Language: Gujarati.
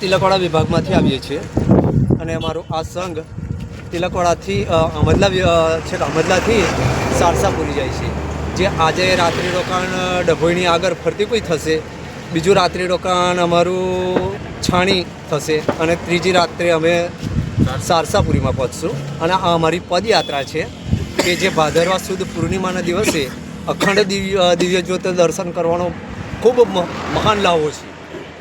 તિલકવાડા વિભાગમાંથી આવીએ છીએ. અને અમારો આ સંઘ તિલકવાડાથી અમદલા છેક અમદલાથી સારસાપુરી જાય છે. જે આજે રાત્રિ રોકાણ ડભોઈની આગળ ફરતી કોઈ થશે, બીજું રાત્રિ રોકાણ અમારું છાણી થશે અને ત્રીજી રાત્રે અમે સારસાપુરીમાં પહોંચશું. અને આ અમારી પદયાત્રા છે કે જે ભાદરવા સુદ પૂર્ણિમાના દિવસે અખંડ દિવ્ય દિવ્ય જ્યોત દર્શન કરવાનો ખૂબ મહાન લાવો છે.